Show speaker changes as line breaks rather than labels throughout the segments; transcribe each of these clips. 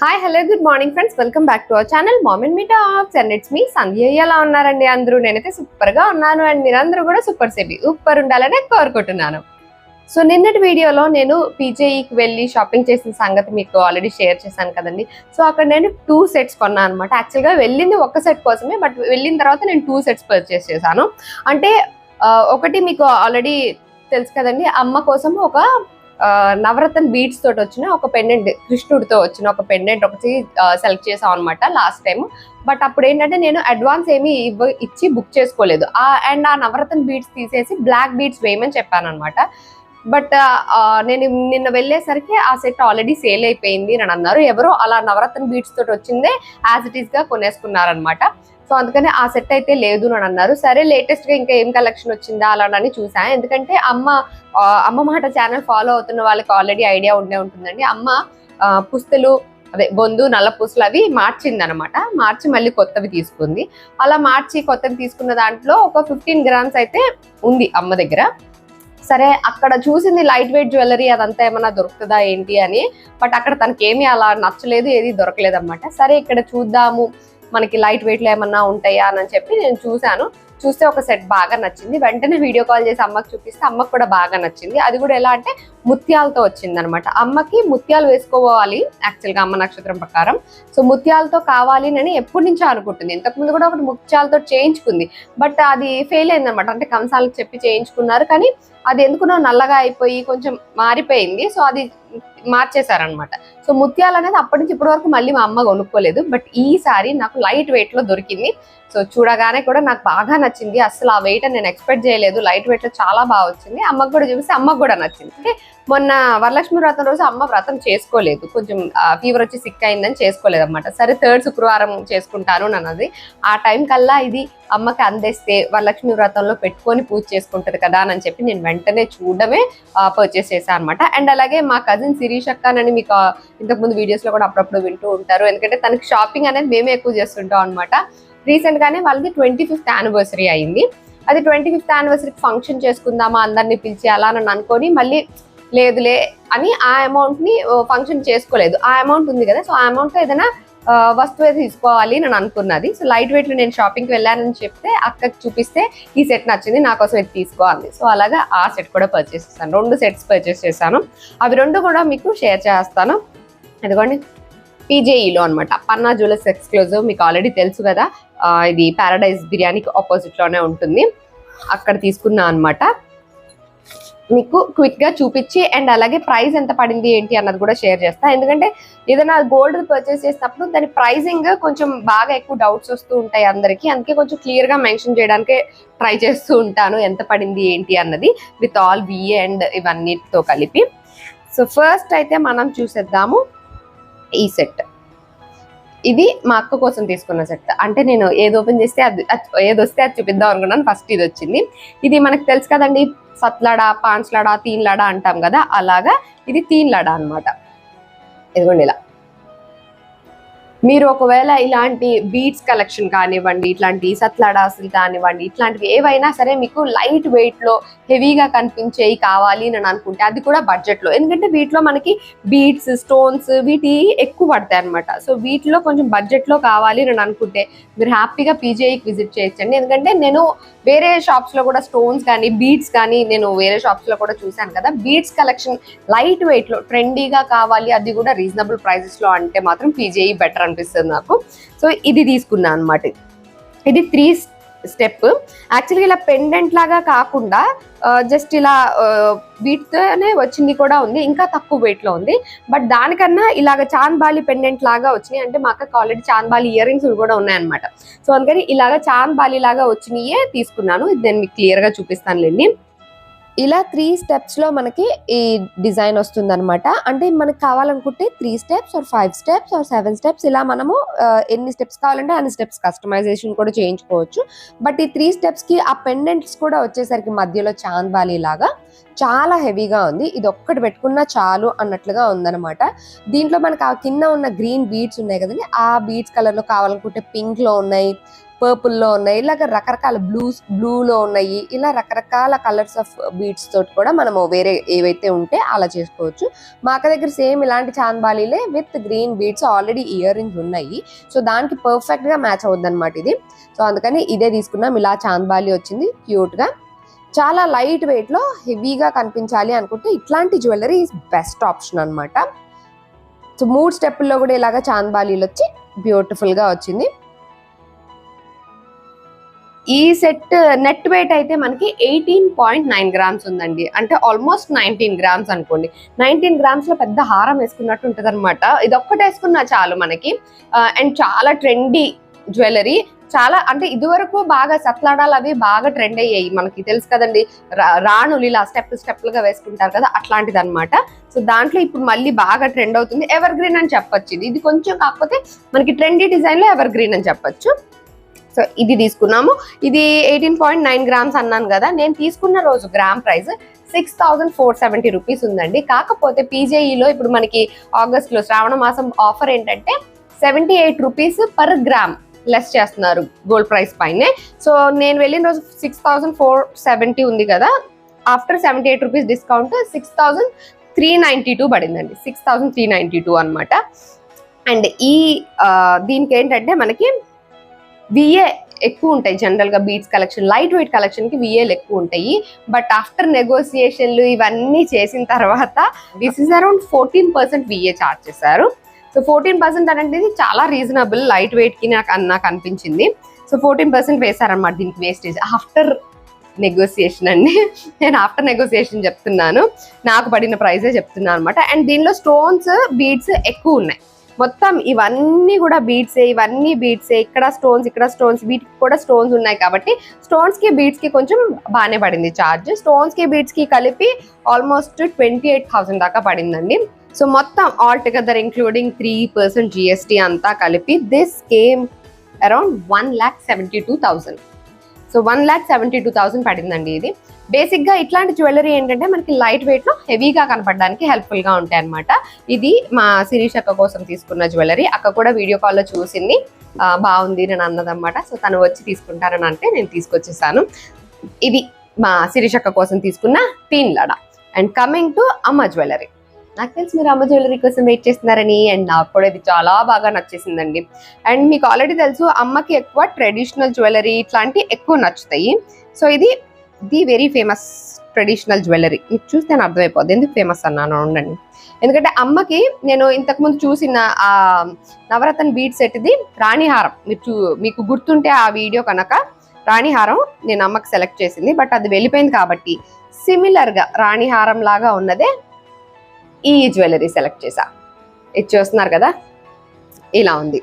Hi hello good morning friends welcome back to our channel మామిన్ me talks and it's me Sandhya ఎలా ఉన్నారండి అందరూ? నేనైతే సూపర్గా ఉన్నాను అండ్. మీరందరూ కూడా సూపర్ సేపీ సూపర్ ఉండాలని కోరుకుంటున్నాను. సో నిన్నటి వీడియోలో నేను పీజేఈకి వెళ్ళి షాపింగ్ చేసిన సంగతి మీకు ఆల్రెడీ షేర్ చేశాను కదండి. సో అక్కడ నేను టూ సెట్స్ కొన్నాను అనమాట యాక్చువల్గా వెళ్ళింది ఒక సెట్ కోసమే బట్ వెళ్ళిన తర్వాత నేను టూ సెట్స్ పర్చేస్ చేశాను. అంటే ఒకటి మీకు ఆల్రెడీ తెలుసు కదండి అమ్మ కోసం ఒక నవరత్న బీడ్స్ తోటి వచ్చిన ఒక పెండెంట్ కృష్ణుడితో వచ్చిన ఒక పెండెంట్ ఒకటి సెలెక్ట్ చేసాం అనమాట లాస్ట్ టైం బట్ అప్పుడు ఏంటంటే నేను అడ్వాన్స్ ఏమి ఇవ్వ ఇచ్చి బుక్ చేసుకోలేదు. అండ్ ఆ నవరత్న బీడ్స్ తీసేసి బ్లాక్ బీడ్స్ వేయమని చెప్పాను అనమాట బట్ నేను నిన్న వెళ్ళేసరికి ఆ సెట్ ఆల్రెడీ సేల్ అయిపోయింది అని అన్నారు. ఎవరో అలా నవరత్న బీట్స్ తోటి వచ్చిందే యాజ్ ఇట్ ఈస్గా కొనేసుకున్నారనమాట సో అందుకని ఆ సెట్ అయితే లేదు అని అన్నారు. సరే లేటెస్ట్గా ఇంకా ఏం కలెక్షన్ వచ్చిందా అలానని చూసాను ఎందుకంటే అమ్మ అమ్మ మాట ఛానల్ ఫాలో అవుతున్న వాళ్ళకి ఆల్రెడీ ఐడియా ఉండే ఉంటుందండి. అమ్మ పుస్తలు అదే బొందు నల్ల పూసలు అవి మార్చింది అనమాట మార్చి మళ్ళీ కొత్తవి తీసుకుంది. అలా మార్చి కొత్తవి తీసుకున్న దాంట్లో ఒక ఫిఫ్టీన్ గ్రామ్స్ అయితే ఉంది అమ్మ దగ్గర. సరే అక్కడ చూసింది లైట్ వెయిట్ జ్యువెలరీ అదంతా ఏమైనా దొరుకుతుందా ఏంటి అని. బట్ అక్కడ తనకి అలా నచ్చలేదు ఏది దొరకలేదు అనమాట సరే ఇక్కడ చూద్దాము మనకి లైట్ వెయిట్లో ఏమన్నా ఉంటాయా అని చెప్పి నేను చూశాను. చూస్తే ఒక సెట్ బాగా నచ్చింది. వెంటనే వీడియో కాల్ చేసి అమ్మకి చూపిస్తే అమ్మకి కూడా బాగా నచ్చింది. అది కూడా ఎలా అంటే ముత్యాలతో వచ్చింది అనమాట అమ్మకి ముత్యాలు వేసుకోవాలి యాక్చువల్గా అమ్మ నక్షత్రం ప్రకారం. సో ముత్యాలతో కావాలి అని ఎప్పటి నుంచో అనుకుంటుంది. ఇంతకుముందు కూడా ఒకటి ముత్యాలతో చేయించుకుంది. బట్ అది ఫెయిల్ అయింది అనమాట అంటే కంసాలకు చెప్పి చేయించుకున్నారు. కానీ అది ఎందుకునో నల్లగా అయిపోయి కొంచెం మారిపోయింది. సో అది మార్చేశారనమాట సో ముత్యాలు అనేది అప్పటి నుంచి ఇప్పటి వరకు మళ్ళీ మా అమ్మ కొనుక్కోలేదు. బట్ ఈసారి నాకు లైట్ వెయిట్లో దొరికింది. సో చూడగానే కూడా నాకు బాగా నచ్చింది. అసలు ఆ వెయిట్ నేను ఎక్స్పెక్ట్ చేయలేదు. లైట్ వెయిట్ చాలా బాగా వచ్చింది. అమ్మకు కూడా చూపిస్తే అమ్మకు కూడా నచ్చింది. అంటే మొన్న వరలక్ష్మి వ్రతం రోజు అమ్మ వ్రతం చేసుకోలేదు. కొంచెం ఫీవర్ వచ్చి సిక్ అయిందని చేసుకోలేదు అనమాట సరే థర్డ్ శుక్రవారం చేసుకుంటాను అన్నది. ఆ టైం కల్లా ఇది అమ్మకి అందేస్తే వరలక్ష్మి వ్రతంలో పెట్టుకొని పూజ చేసుకుంటుంది కదా అని చెప్పి నేను వెంటనే చూడడమే పర్చేస్ చేశాను అనమాట అండ్ అలాగే మా కజిన్ శిరీష్ అక్క అని మీకు ఇంతకుముందు వీడియోస్లో కూడా అప్పుడప్పుడు వింటూ ఉంటారు. ఎందుకంటే తనకి షాపింగ్ అనేది మేమే ఎక్కువ చేస్తుంటాం అనమాట రీసెంట్ గానే వాళ్ళది ట్వంటీ ఫిఫ్త్ యానివర్సరీ అయింది. అది ట్వంటీ ఫిఫ్త్ యానివర్సరీకి ఫంక్షన్ చేసుకుందామా అందరినీ పిలిచి అలా అని అనుకొని మళ్ళీ లేదులే అని ఆ అమౌంట్ని ఫంక్షన్ చేసుకోలేదు. ఆ అమౌంట్ ఉంది కదా సో ఆ అమౌంట్ ఏదైనా వస్తువు తీసుకోవాలి అని అనుకున్నది. సో లైట్ వెయిట్లో నేను షాపింగ్కి వెళ్ళానని చెప్తే అక్కకి చూపిస్తే ఈ సెట్ నచ్చింది నా కోసం ఇది తీసుకోవాలి. సో అలాగా ఆ సెట్ కూడా పర్చేస్ చేశాను. రెండు సెట్స్ పర్చేస్ చేశాను. అవి రెండు కూడా మీకు షేర్ చేస్తాను. ఇదిగోండి. పీజేఈలో అనమాట పన్నా జ్యువెలర్స్ ఎక్స్క్లూజివ్ మీకు ఆల్రెడీ తెలుసు కదా. ఇది పారాడైజ్ బిర్యానీకి ఆపోజిట్లోనే ఉంటుంది. అక్కడ తీసుకున్నా అనమాట మీకు క్విక్గా చూపించి అండ్ అలాగే ప్రైస్ ఎంత పడింది ఏంటి అన్నది కూడా షేర్ చేస్తా. ఎందుకంటే ఏదైనా గోల్డ్ పర్చేస్ చేసినప్పుడు దాని ప్రైజింగ్ కొంచెం బాగా ఎక్కువ డౌట్స్ వస్తూ ఉంటాయి అందరికీ. అందుకే కొంచెం క్లియర్గా మెన్షన్ చేయడానికి ట్రై చేస్తూ ఉంటాను ఎంత పడింది ఏంటి అన్నది విత్ ఆల్ విఏ అండ్ ఇవన్నీతో కలిపి. సో ఫస్ట్ అయితే మనం చూసేద్దాము. ఈ సెట్. ఇది మా అక్క కోసం తీసుకున్న సెట్. అంటే నేను ఏది ఓపెన్ చేస్తే అది ఏది వస్తే అది చూపిద్దాం అనుకున్నాను. ఫస్ట్ ఇది వచ్చింది. ఇది మనకు తెలుసు కదండి సత్లాడా పాన్స్లాడా తీన్లాడా అంటాం కదా అలాగా ఇది తీన్లాడా అన్నమాట. ఇదిగోండి ఇలా. మీరు ఒకవేళ ఇలాంటి బీట్స్ కలెక్షన్ కానివ్వండి ఇట్లాంటి సత్లడాసులు కానివ్వండి ఇట్లాంటివి ఏవైనా సరే మీకు లైట్ వెయిట్లో హెవీగా కనిపించేవి కావాలి అని అనుకుంటే అది కూడా బడ్జెట్లో ఎందుకంటే వీటిలో మనకి బీట్స్ స్టోన్స్ వీటి ఎక్కువ పడతాయి అనమాట సో వీటిలో కొంచెం బడ్జెట్లో కావాలి అని అనుకుంటే మీరు హ్యాపీగా పీజేఈకి విజిట్ చేయొచ్చండి. ఎందుకంటే నేను వేరే షాప్స్లో కూడా స్టోన్స్ కానీ బీట్స్ కానీ నేను వేరే షాప్స్లో కూడా చూశాను కదా. బీట్స్ కలెక్షన్ లైట్ వెయిట్లో ట్రెండీగా కావాలి అది కూడా రీజనబుల్ ప్రైసెస్లో అంటే మాత్రం పీజేఈ బెటర్ అనిపిస్తుంది నాకు. సో ఇది తీసుకున్నాను అనమాట ఇది త్రీ స్టెప్. యాక్చువల్గా ఇలా పెండెంట్ లాగా కాకుండా జస్ట్ ఇలా వీటితోనే వచ్చింది కూడా ఉంది ఇంకా తక్కువ వెయిట్లో ఉంది. బట్ దానికన్నా ఇలాగ చాంద్బాలి పెండెంట్ లాగా వచ్చినాయి. అంటే మా అక్కకు ఆల్రెడీ చాన్బాలి ఇయర్ రింగ్స్ కూడా ఉన్నాయన్నమాట. సో అందుకని ఇలాగ చాంద్బాలి లాగా వచ్చినాయే తీసుకున్నాను. ఇది నేను మీకు క్లియర్ చూపిస్తానులేండి. ఇలా త్రీ స్టెప్స్లో మనకి ఈ డిజైన్ వస్తుంది అనమాట అంటే మనకి కావాలనుకుంటే three steps or five steps or seven steps ఇలా మనము ఎన్ని స్టెప్స్ కావాలంటే అన్ని స్టెప్స్ కస్టమైజేషన్ కూడా చేయించుకోవచ్చు. బట్ ఈ త్రీ స్టెప్స్కి ఆ పెండెంట్స్ కూడా వచ్చేసరికి మధ్యలో చాంద్వాలి లాగా చాలా హెవీగా ఉంది. ఇది ఒక్కటి పెట్టుకున్నా చాలు అన్నట్లుగా ఉందన్నమాట. దీంట్లో మనకి ఆ కింద ఉన్న గ్రీన్ బీడ్స్ ఉన్నాయి కదండి ఆ బీడ్స్ కలర్లో కావాలనుకుంటే పింక్లో ఉన్నాయి పర్పుల్లో ఉన్నాయి ఇలాగ రకరకాల బ్లూస్ బ్లూలో ఉన్నాయి. ఇలా రకరకాల కలర్స్ ఆఫ్ బీడ్స్ తోటి కూడా మనము వేరే ఏవైతే ఉంటే అలా చేసుకోవచ్చు. మా అక్క దగ్గర సేమ్ ఇలాంటి చాంద్బాలీలే with green beads already earrings ఉన్నాయి. సో దానికి పర్ఫెక్ట్గా మ్యాచ్ అవుద్ది అనమాట ఇది. సో అందుకని ఇదే తీసుకున్నాం. ఇలా చాంద్బాలి వచ్చింది క్యూట్గా చాలా లైట్ వెయిట్లో హెవీగా కనిపించాలి అనుకుంటే ఇట్లాంటి జ్యువెలరీ ఈజ్ బెస్ట్ ఆప్షన్ అనమాట సో మూడు స్టెప్పుల్లో కూడా ఇలాగా చాంద్బాలీలు వచ్చి బ్యూటిఫుల్గా వచ్చింది. ఈ సెట్ నెట్ వెయిట్ అయితే మనకి ఎయిటీన్ పాయింట్ నైన్ గ్రామ్స్ ఉందండి. అంటే ఆల్మోస్ట్ నైన్టీన్ గ్రామ్స్ అనుకోండి. నైన్టీన్ గ్రామ్స్లో పెద్ద హారం వేసుకున్నట్టు ఉంటుంది అనమాట ఇది ఒక్కటి వేసుకున్నా చాలు మనకి. అండ్ చాలా ట్రెండీ జ్యువెలరీ చాలా అంటే ఇదివరకు బాగా సత్లాడాలు అవి బాగా ట్రెండ్ అయ్యాయి. మనకి తెలుసు కదండి రాణులు ఇలా స్టెప్ స్టెప్లుగా వేసుకుంటారు కదా అట్లాంటిది అనమాట సో దాంట్లో ఇప్పుడు మళ్ళీ బాగా ట్రెండ్ అవుతుంది. ఎవర్ గ్రీన్ అని చెప్పొచ్చు ఇది. ఇది కొంచెం కాకపోతే మనకి ట్రెండీ డిజైన్లో ఎవర్ గ్రీన్ అని చెప్పొచ్చు. సో ఇది తీసుకున్నాము. ఇది ఎయిటీన్ పాయింట్ నైన్ గ్రామ్స్ అన్నాను కదా. నేను తీసుకున్న రోజు gram price six thousand four seventy rupees ఉందండి. కాకపోతే పీజేఈలో ఇప్పుడు మనకి ఆగస్ట్లో శ్రావణ మాసం ఆఫర్ ఏంటంటే seventy eight rupees per gram less చేస్తున్నారు గోల్డ్ ప్రైస్ పైనే. సో నేను వెళ్ళిన రోజు సిక్స్ థౌజండ్ ఫోర్ సెవెంటీ ఉంది కదా. After seventy eight rupees discount six thousand three ninety two పడిందండి. Six thousand three ninety two అనమాట అండ్ ఈ దీనికి ఏంటంటే మనకి విఏ ఎక్కువ ఉంటాయి జనరల్గా బీట్స్ కలెక్షన్ లైట్ వెయిట్ కలెక్షన్కి విఏలు ఎక్కువ ఉంటాయి. బట్ ఆఫ్టర్ నెగోసియేషన్లు ఇవన్నీ చేసిన తర్వాత this is around fourteen percent VA charge చేశారు. సో ఫోర్టీన్ పర్సెంట్ అనేది చాలా రీజనబుల్ లైట్ వెయిట్కి నాకు నాకు అనిపించింది. సో ఫోర్టీన్ పర్సెంట్ వేశారనమాట దీనికి వేస్టేజ్ ఆఫ్టర్ నెగోసియేషన్ అండి. నేను ఆఫ్టర్ నెగోసియేషన్ చెప్తున్నాను. నాకు పడిన ప్రైజే చెప్తున్నాను అనమాట అండ్ దీనిలో స్టోన్స్ బీడ్స్ ఎక్కువ ఉన్నాయి. మొత్తం ఇవన్నీ కూడా బీట్సే ఇవన్నీ బీట్సే ఇక్కడ స్టోన్స్ ఇక్కడ స్టోన్స్ వీటికి కూడా స్టోన్స్ ఉన్నాయి కాబట్టి స్టోన్స్కి బీట్స్కి కొంచెం బాగానే పడింది ఛార్జ్ స్టోన్స్కి బీట్స్కి కలిపి ఆల్మోస్ట్ ట్వంటీ ఎయిట్ థౌసండ్ దాకా పడిందండి. సో మొత్తం all together including three percent GST అంతా కలిపి this came around one lakh seventy two thousand so one lakh seventy two thousand పడిందండి ఇది. బేసిక్గా ఇట్లాంటి జ్యువెలరీ ఏంటంటే మనకి లైట్ వెయిట్లో హెవీగా కనపడడానికి హెల్ప్ఫుల్గా ఉంటాయి అనమాట ఇది మా శిరీష్ అక్క కోసం తీసుకున్న జ్యువెలరీ అక్క కూడా వీడియో కాల్లో చూసింది. బాగుంది నేను అన్నదన్నమాట. సో తను వచ్చి తీసుకుంటారని అంటే నేను తీసుకొచ్చేసాను. ఇది మా శిరీష్ అక్క కోసం తీసుకున్న టీన్ లడా అండ్ కమింగ్ టు అమ్మ జ్యువెలరీ నాకు తెలిసి మీరు అమ్మ జ్యువెలరీ కోసం వెయిట్ చేస్తున్నారని అండ్ నాకు కూడా ఇది చాలా బాగా నచ్చేసిందండి. అండ్ మీకు ఆల్రెడీ తెలుసు అమ్మకి ఎక్కువ ట్రెడిషనల్ జ్యువెలరీ ఇట్లాంటి ఎక్కువ నచ్చుతాయి. సో ఇది the very famous traditional jewellery. మీకు చూస్తే నేను అర్థమైపోద్ది. ఎందుకు ఫేమస్ అన్నాను ఉండండి. ఎందుకంటే అమ్మకి నేను ఇంతకుముందు చూసిన ఆ నవరత్న బీట్ సెట్ది రాణిహారం. మీరు మీకు గుర్తుంటే ఆ వీడియో కనుక రాణిహారం నేను అమ్మకి సెలెక్ట్ చేసింది. బట్ అది వెళ్ళిపోయింది కాబట్టి సిమిలర్గా రాణిహారం లాగా ఉన్నదే ఈ జ్యువెలరీ సెలెక్ట్ చేసా ఇది చూస్తున్నారు కదా? ఇలా ఉంది.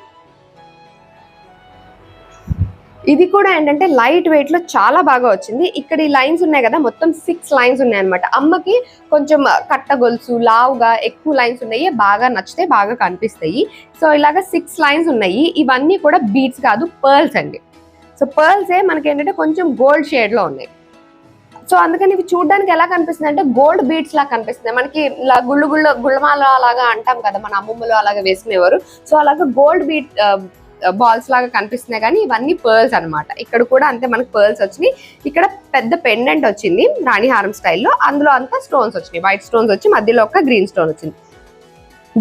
ఇది కూడా ఏంటంటే లైట్ వెయిట్లో చాలా బాగా వచ్చింది. ఇక్కడ ఈ లైన్స్ ఉన్నాయి కదా మొత్తం సిక్స్ లైన్స్ ఉన్నాయి అనమాట అమ్మకి కొంచెం కట్ట గొలుసు లావుగా ఎక్కువ లైన్స్ ఉన్నాయి. బాగా నచ్చితే బాగా కనిపిస్తాయి. సో ఇలాగా సిక్స్ లైన్స్ ఉన్నాయి. ఇవన్నీ కూడా బీట్స్ కాదు పర్ల్స్ అండి. సో పర్ల్సే మనకి ఏంటంటే కొంచెం గోల్డ్ షేడ్లో ఉన్నాయి. సో అందుకని ఇవి చూడడానికి ఎలా కనిపిస్తుంది అంటే గోల్డ్ బీట్స్ లాగా కనిపిస్తుంది. మనకి ఇలా గుళ్ళు గుళ్ళ గుళ్ళమాల అలాగా అంటాం కదా మన అమ్మమ్మలు అలాగా వేసుకునేవారు. సో అలాగా గోల్డ్ బీట్ బాల్స్ లాగా కనిపిస్తున్నాయి కానీ ఇవన్నీ పర్ల్స్ అన్నమాట. ఇక్కడ కూడా అంతే మనకి పర్ల్స్ వచ్చినాయి. ఇక్కడ పెద్ద పెండెంట్ వచ్చింది రాణిహారం స్టైల్లో. అందులో అంతా స్టోన్స్ వచ్చినాయి. వైట్ స్టోన్స్ వచ్చి మధ్యలో ఒక గ్రీన్ స్టోన్ వచ్చింది.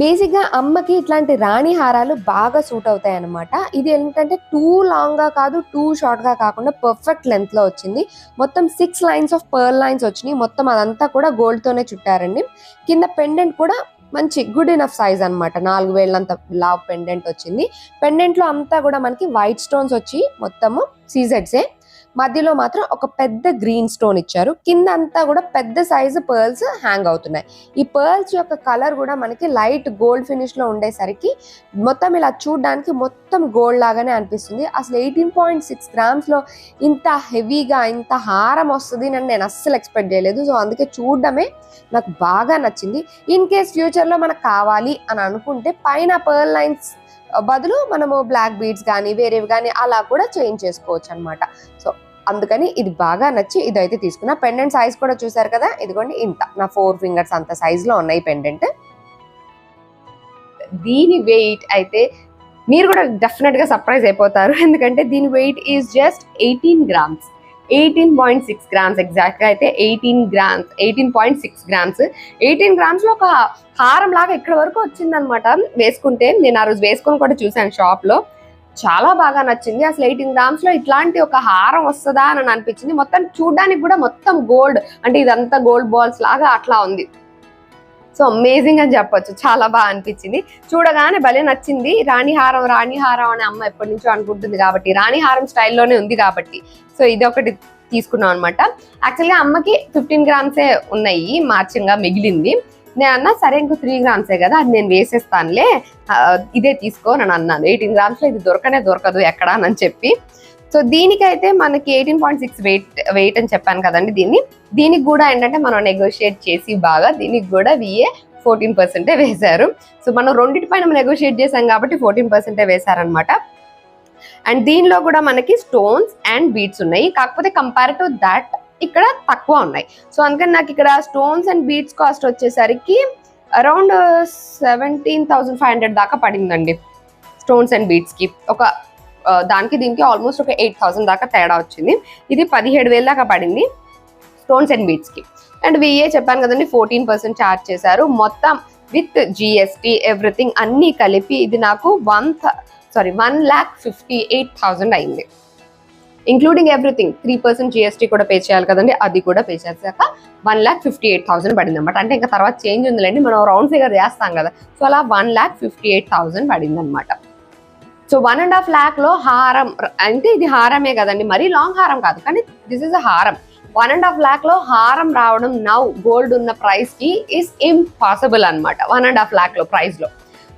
బేసిక్గా అమ్మకి ఇట్లాంటి రాణి హారాలు బాగా సూట్ అవుతాయి అనమాట ఇది ఏంటంటే టూ లాంగ్గా కాదు టూ షార్ట్గా కాకుండా పర్ఫెక్ట్ లెంత్లో వచ్చింది. మొత్తం six lines of pearl lines వచ్చినాయి. మొత్తం అదంతా కూడా గోల్డ్తోనే చుట్టారండి. కింద పెండెంట్ కూడా మంచి గుడ్ ఇనఫ్ సైజ్ అన్నమాట. నాలుగు వేళ్ళంత లావ్ పెండెంట్ వచ్చింది. పెండెంట్లో అంతా కూడా మనకి వైట్ స్టోన్స్ వచ్చి మొత్తము సీజెడ్సే మధ్యలో మాత్రం ఒక పెద్ద గ్రీన్ స్టోన్ ఇచ్చారు. కింద అంతా కూడా పెద్ద సైజు పర్ల్స్ హ్యాంగ్ అవుతున్నాయి. ఈ పర్ల్స్ యొక్క కలర్ కూడా మనకి లైట్ గోల్డ్ ఫినిష్లో ఉండేసరికి మొత్తం ఇలా చూడడానికి మొత్తం గోల్డ్ లాగానే అనిపిస్తుంది. అసలు ఎయిటీన్ పాయింట్ సిక్స్ గ్రామ్స్లో ఇంత హెవీగా ఇంత హారం వస్తుంది అని నేను అస్సలు ఎక్స్పెక్ట్ చేయలేదు. సో అందుకే చూడడమే నాకు బాగా నచ్చింది. ఇన్ కేస్ ఫ్యూచర్లో మనకు కావాలి అని అనుకుంటే పైన పర్ల్ లైన్స్ బదులు మనము బ్లాక్ బీడ్స్ కానీ వేరేవి కానీ అలా కూడా చేంజ్ చేసుకోవచ్చు అనమాట సో అందుకని ఇది బాగా నచ్చి ఇదైతే తీసుకున్నా. పెండెంట్ సైజ్ కూడా చూసారు కదా? ఇదిగోండి ఇంత. నా ఫోర్ ఫింగర్స్ అంత సైజులో ఉన్నాయి పెండెంట్. దీని వెయిట్ అయితే మీరు కూడా డెఫినెట్గా సర్ప్రైజ్ అయిపోతారు. ఎందుకంటే దీని weight is just eighteen grams eighteen point six grams ఎగ్జాక్ట్గా అయితే eighteen grams eighteen point six grams eighteen గ్రామ్స్లో ఒక హారం లాగా ఇక్కడ వరకు వచ్చిందనమాట వేసుకుంటే నేను ఆ రోజు వేసుకొని కూడా చూశాను షాప్లో చాలా బాగా నచ్చింది. అసలు ఎయిటీన్ గ్రామ్స్లో ఇట్లాంటి ఒక హారం వస్తుందా అని అనిపించింది. మొత్తం చూడడానికి కూడా మొత్తం గోల్డ్ అంటే ఇదంతా గోల్డ్ బాల్స్ లాగా అట్లా ఉంది. సో అమేజింగ్ అని చెప్పొచ్చు. చాలా బాగా అనిపించింది. చూడగానే భలే నచ్చింది. రాణిహారం రాణిహారం అనే అమ్మ ఎప్పటి నుంచో అనుకుంటుంది కాబట్టి రాణిహారం స్టైల్లోనే ఉంది కాబట్టి. సో ఇది ఒకటి తీసుకున్నాం అనమాట యాక్చువల్గా అమ్మకి ఫిఫ్టీన్ గ్రామ్సే ఉన్నాయి. మార్చంగా మిగిలింది. నేను అన్నా సరే ఇంకో త్రీ గ్రామ్సే కదా అది నేను వేసేస్తానులే. ఇదే తీసుకో అని అన్నాను. ఎయిటీన్ గ్రామ్స్లో ఇది దొరకనే దొరకదు ఎక్కడ అని చెప్పి. సో దీనికైతే మనకి eighteen point six weight weight అని చెప్పాను కదండి దీన్ని. దీనికి కూడా ఏంటంటే మనం నెగోషియేట్ చేసి బాగా దీనికి కూడా విఏ ఫోర్టీన్ పర్సెంటే వేశారు. సో మనం రెండింటి పైన నెగోషియేట్ చేసాం కాబట్టి ఫోర్టీన్ పర్సెంటే వేశారనమాట అండ్ దీనిలో కూడా మనకి స్టోన్స్ అండ్ బీట్స్ ఉన్నాయి. కాకపోతే కంపేర్ టు దాట్ ఇక్కడ తక్కువ ఉన్నాయి. సో అందుకని నాకు ఇక్కడ స్టోన్స్ అండ్ బీడ్స్ కాస్ట్ వచ్చేసరికి around seventeen thousand five hundred దాకా పడిందండి. స్టోన్స్ అండ్ బీడ్స్కి ఒక uh, దానికి దీనికి ఆల్మోస్ట్ ఒక ఎయిట్ థౌసండ్ దాకా తేడా వచ్చింది. ఇది పదిహేడు వేలు దాకా పడింది స్టోన్స్ అండ్ బీడ్స్కి అండ్ విఏ చెప్పాను కదండి ఫోర్టీన్ పర్సెంట్ ఛార్జ్ చేశారు. మొత్తం విత్ జిఎస్టీ ఎవ్రీథింగ్ అన్నీ కలిపి ఇది నాకు one sorry one lakh fifty eight thousand అయింది. Including everything three percent GST కూడా పే చేయాలి కదండి అది కూడా పే చేశాక one lakh fifty eight thousand పడింది అనమాట అంటే ఇంకా తర్వాత చేంజ్ ఉందిలేండి మనం రౌండ్ ఫిగర్ చేస్తాం కదా. సో అలా one lakh fifty eight thousand పడింది అనమాట సో వన్ అండ్ హాఫ్ ల్యాక్లో హారం అంటే ఇది హారమే కదండి మరీ లాంగ్ హారం కాదు కానీ దిస్ ఇస్ అ హారం. వన్ అండ్ హాఫ్ ల్యాక్లో హారం రావడం నౌ గోల్డ్ ఉన్న ప్రైస్కి ఇస్ ఇంపాసిబుల్ అనమాట వన్ అండ్ హాఫ్ ల్యాక్లో ప్రైస్లో.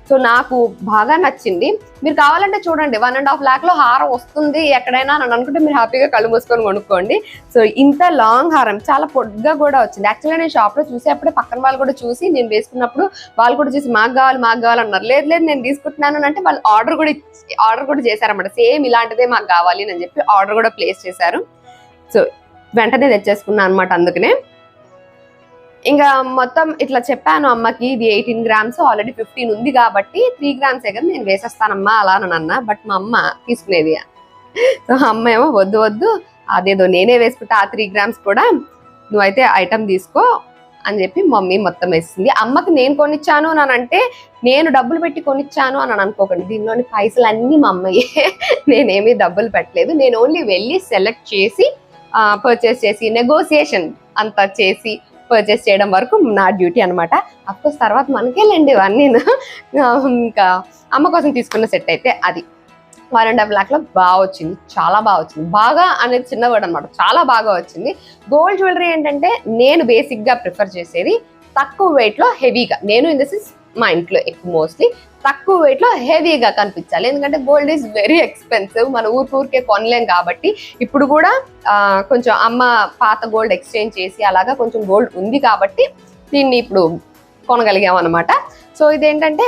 సో నాకు బాగా నచ్చింది. మీరు కావాలంటే చూడండి వన్ అండ్ హాఫ్ ల్యాక్లో హారం వస్తుంది ఎక్కడైనా అని అనుకుంటే మీరు హ్యాపీగా కళ్ళు మూసుకొని కొనుక్కోండి. సో ఇంత లాంగ్ హారం చాలా పొడ్గా కూడా వచ్చింది. యాక్చువల్గా నేను షాప్లో చూసేప్పుడే పక్కన వాళ్ళు కూడా చూసి నేను వేసుకున్నప్పుడు వాళ్ళు కూడా చూసి మాకు కావాలి మాకు కావాలన్నారు లేదు లేదు నేను తీసుకుంటున్నాను అని అంటే వాళ్ళు ఆర్డర్ కూడా ఆర్డర్ కూడా చేశారన్నమాట. సేమ్ ఇలాంటిదే మాకు కావాలి అని చెప్పి ఆర్డర్ కూడా ప్లేస్ చేశారు. సో వెంటనే తెచ్చేసుకున్నాను అనమాట అందుకనే. ఇంకా మొత్తం ఇట్లా చెప్పాను అమ్మకి ఇది ఎయిటీన్ గ్రామ్స్ ఆల్రెడీ ఫిఫ్టీన్ ఉంది కాబట్టి త్రీ గ్రామ్స్ కదా నేను వేసేస్తానమ్మా అలా అని బట్ మా అమ్మ తీసుకునేది. సో అమ్మ ఏమో వద్దు వద్దు అదేదో నేనే వేసుకుంటా ఆ త్రీ గ్రామ్స్ కూడా నువ్వైతే ఐటమ్ తీసుకో అని చెప్పి మమ్మీ మొత్తం వేసింది. అమ్మకి నేను కొనిచ్చాను అని అంటే నేను డబ్బులు పెట్టి కొనిచ్చాను అని అనుకోకండి. దీనిలోని పైసలు అన్నీ మా అమ్మయ్యే నేనేమీ డబ్బులు పెట్టలేదు. నేను ఓన్లీ వెళ్ళి సెలెక్ట్ చేసి పర్చేస్ చేసి నెగోసియేషన్ అంతా చేసి పర్చేస్ చేయడం వరకు నా డ్యూటీ అనమాట అఫ్కోర్స్ తర్వాత మనకేలేండి ఇవన్నీ. ఇంకా అమ్మ కోసం తీసుకున్న సెట్ అయితే అది. వన్ అండ్ హాఫ్ ల్యాక్లో బాగా వచ్చింది. చాలా బాగా వచ్చింది. బాగా అనేది చిన్న వర్డ్ అనమాట చాలా బాగా వచ్చింది. గోల్డ్ జ్యువెలరీ ఏంటంటే నేను బేసిక్గా ప్రిఫర్ చేసేది తక్కువ వెయిట్లో హెవీగా నేను ఇన్ దిస్ ఇస్ మా ఇంట్లో ఎక్కువ మోస్ట్లీ తక్కువ వెయిట్లో హెవీగా కనిపించాలి. ఎందుకంటే గోల్డ్ ఈజ్ వెరీ ఎక్స్పెన్సివ్ మన ఊరికి ఊరికే కొనలేం కాబట్టి ఇప్పుడు కూడా కొంచెం అమ్మ పాత గోల్డ్ ఎక్స్చేంజ్ చేసి అలాగా కొంచెం గోల్డ్ ఉంది కాబట్టి దీన్ని ఇప్పుడు కొనగలిగామన్నమాట. అనమాట సో ఇదేంటంటే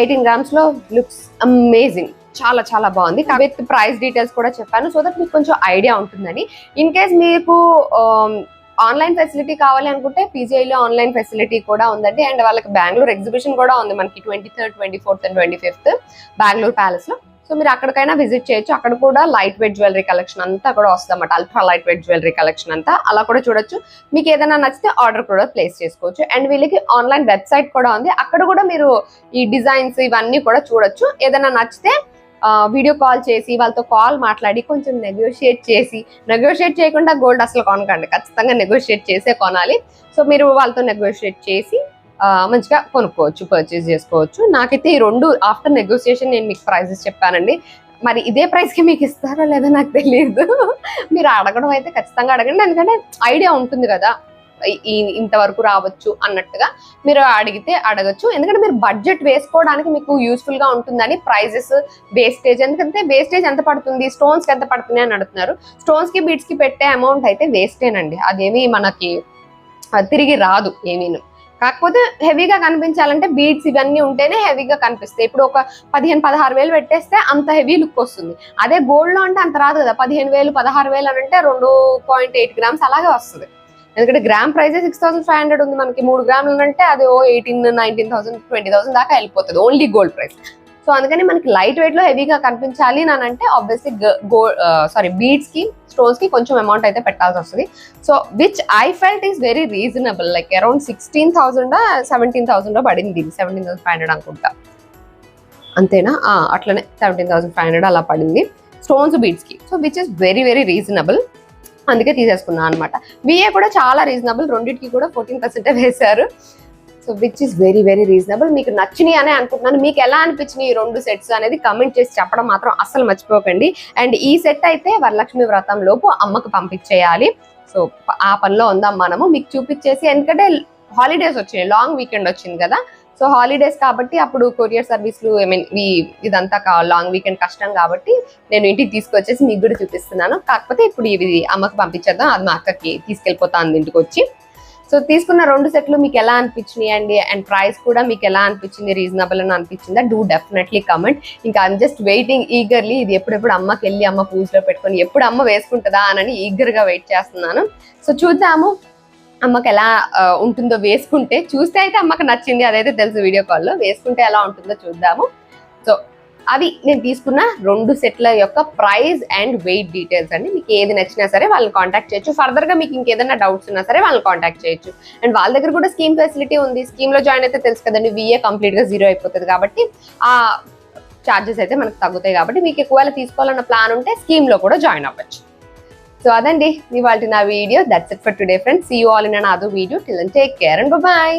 ఎయిటీన్ గ్రామ్స్లో లుక్స్ అమేజింగ్ చాలా చాలా బాగుంది. విత్ ప్రైస్ డీటెయిల్స్ కూడా చెప్పాను. సో దట్ మీకు కొంచెం ఐడియా ఉంటుందని. ఇన్ కేస్ మీకు um, ఆన్లైన్ ఫెసిలిటీ కావాలి అనుకుంటే పీజీఐలో ఆన్లైన్ ఫెసిలిటీ కూడా ఉందండి. అండ్ వాళ్ళకి బెంగళూరు ఎగ్జిబిషన్ కూడా ఉంది మనకి twenty third twenty fourth and twenty fifth Bengaluru ప్యాలెస్లో సో మీరు అక్కడికైనా విజిట్ చేయొచ్చు. అక్కడ కూడా లైట్ వెయిట్ జ్యువెలరీ కలెక్షన్ అంతా కూడా వస్తుందన్నమాట. Ultra light weight jewellery collection అంతా. అలా కూడా చూడొచ్చు. మీకు ఏదైనా నచ్చితే ఆర్డర్ కూడా ప్లేస్ చేసుకోవచ్చు. అండ్ వీళ్ళకి ఆన్లైన్ వెబ్సైట్ కూడా ఉంది. అక్కడ కూడా మీరు ఈ డిజైన్స్ ఇవన్నీ కూడా చూడొచ్చు. ఏదైనా నచ్చితే వీడియో కాల్ చేసి వాళ్ళతో కాల్ మాట్లాడి కొంచెం నెగోషియేట్ చేసి నెగోషియేట్ చేయకుండా గోల్డ్ అసలు కొనకండి. ఖచ్చితంగా నెగోషియేట్ చేసే కొనాలి. సో మీరు వాళ్ళతో నెగోషియేట్ చేసి మంచిగా కొనుక్కోవచ్చు పర్చేస్ చేసుకోవచ్చు. నాకైతే ఈ రెండు ఆఫ్టర్ నెగోషియేషన్ నేను మీకు ప్రైజెస్ చెప్పానండి. మరి ఇదే ప్రైస్కి మీకు ఇస్తారో లేదో నాకు తెలియదు. మీరు అడగడం అయితే ఖచ్చితంగా అడగండి. ఎందుకంటే ఐడియా ఉంటుంది కదా. ఇంతవరకు రావచ్చు అన్నట్టుగా మీరు అడిగితే అడగచ్చు. ఎందుకంటే మీరు బడ్జెట్ వేసుకోవడానికి మీకు యూస్ఫుల్గా ఉంటుందని ప్రైజెస్ వేస్టేజ్ ఎందుకంటే వేస్టేజ్ ఎంత పడుతుంది? స్టోన్స్కి ఎంత పడుతుంది అని అడుగుతున్నారు. స్టోన్స్కి బీట్స్కి పెట్టే అమౌంట్ అయితే వేస్టేనండి అదేమి మనకి తిరిగి రాదు ఏమీను. కాకపోతే హెవీగా కనిపించాలంటే బీడ్స్ ఇవన్నీ ఉంటేనే హెవీగా కనిపిస్తాయి. ఇప్పుడు ఒక పదిహేను పదహారు వేలు పెట్టేస్తే అంత హెవీ లుక్ వస్తుంది. అదే గోల్డ్లో అంటే అంత రాదు కదా. పదిహేను వేలు పదహారు వేలు అని అంటే రెండు పాయింట్ ఎయిట్ గ్రామ్స్ అలాగే వస్తుంది. ఎందుకంటే gram price six thousand five hundred ఉంది మనకి. మూడు గ్రాములు అంటే అది ఓ eighteen nineteen thousand twenty thousand దాకా వెళ్ళిపోతుంది. ఓన్లీ గోల్డ్ ప్రైస్ సో అందుకని మనకి లైట్ వెయిట్లో హెవీగా కనిపించాలి అని అంటే ఆబ్వియస్లీ గోల్డ్ సారీ బీడ్స్కి స్టోన్స్కి కొంచెం అమౌంట్ అయితే పెట్టాల్సి వస్తుంది. So which I felt is very reasonable like around sixteen thousand seventeen thousand పడింది సెవెంటీన్ థౌసండ్ ఫైవ్ హండ్రెడ్ అనుకుంటా. అంతేనా? అట్లనే సెవెంటీన్ థౌసండ్ ఫైవ్ హండ్రెడ్ అలా పడింది. Stones బీడ్స్కి. So which is very very reasonable అందుకే తీసేసుకున్నాను అనమాట విఏ కూడా చాలా రీజనబుల్ రెండింటికి కూడా ఫోర్టీన్ పర్సెంటే వేశారు. So which is very very reasonable మీకు నచ్చినాయి అనే అనుకుంటున్నాను. మీకు ఎలా అనిపించినాయి ఈ రెండు సెట్స్ అనేది కమెంట్ చేసి చెప్పడం మాత్రం అస్సలు మర్చిపోకండి. అండ్ ఈ సెట్ అయితే వరలక్ష్మి వ్రతం లోపు అమ్మకు పంపించేయాలి. సో ఆ పనిలో ఉందాం మనము. మీకు చూపించేసి ఎందుకంటే హాలిడేస్ వచ్చినాయి లాంగ్ వీకెండ్ వచ్చింది కదా. సో హాలిడేస్ కాబట్టి అప్పుడు కొరియర్ సర్వీస్లు ఐ మీన్ ఇదంతా లాంగ్ వీకెండ్ కష్టం కాబట్టి నేను ఇంటికి తీసుకొచ్చేసి మీకు కూడా చూపిస్తున్నాను. కాకపోతే ఇప్పుడు ఇవి అమ్మకి పంపించేద్దాం. అది మా అక్కకి తీసుకెళ్ళిపోతాను ఇంటికి వచ్చి. సో తీసుకున్న రెండు సెట్లు మీకు ఎలా అనిపించినాయి అండి? అండ్ ప్రైస్ కూడా మీకు ఎలా అనిపించింది? రీజనబుల్ అని అనిపించిందా? డూ డెఫినెట్లీ కమెంట్ ఇంకా ఐమ్ జస్ట్ వెయిటింగ్ ఈగర్లీ ఇది ఎప్పుడెప్పుడు అమ్మకి వెళ్ళి అమ్మ పూజలో పెట్టుకొని ఎప్పుడు అమ్మ వేసుకుంటుందా? అని ఈగర్గా వెయిట్ చేస్తున్నాను. సో చూద్దాము. అమ్మకి ఎలా ఉంటుందో వేసుకుంటే చూస్తే అయితే అమ్మకి నచ్చింది. అదైతే తెలుసు వీడియో కాల్లో. వేసుకుంటే ఎలా ఉంటుందో చూద్దాము. సో అవి నేను తీసుకున్న రెండు సెట్ల యొక్క ప్రైస్ అండ్ వెయిట్ డీటెయిల్స్ అండి. మీకు ఏది నచ్చినా సరే వాళ్ళని కాంటాక్ట్ చేయొచ్చు. ఫర్దర్గా మీకు ఇంకేదైనా డౌట్స్ ఉన్నా సరే వాళ్ళని కాంటాక్ట్ చేయొచ్చు. అండ్ వాళ్ళ దగ్గర కూడా స్కీమ్ ఫెసిలిటీ ఉంది. స్కీమ్లో జాయిన్ అయితే తెలుసు కదండి విఏ కంప్లీట్గా జీరో అయిపోతుంది కాబట్టి ఆ చార్జెస్ అయితే మనకు తగ్గుతాయి కాబట్టి మీకు ఒకవేళ తీసుకోవాలన్న ప్లాన్ ఉంటే స్కీమ్లో కూడా జాయిన్ అవ్వచ్చు. సో అదండి ఇవాళ నా video that's it for today friends see you all in another video till take care and bye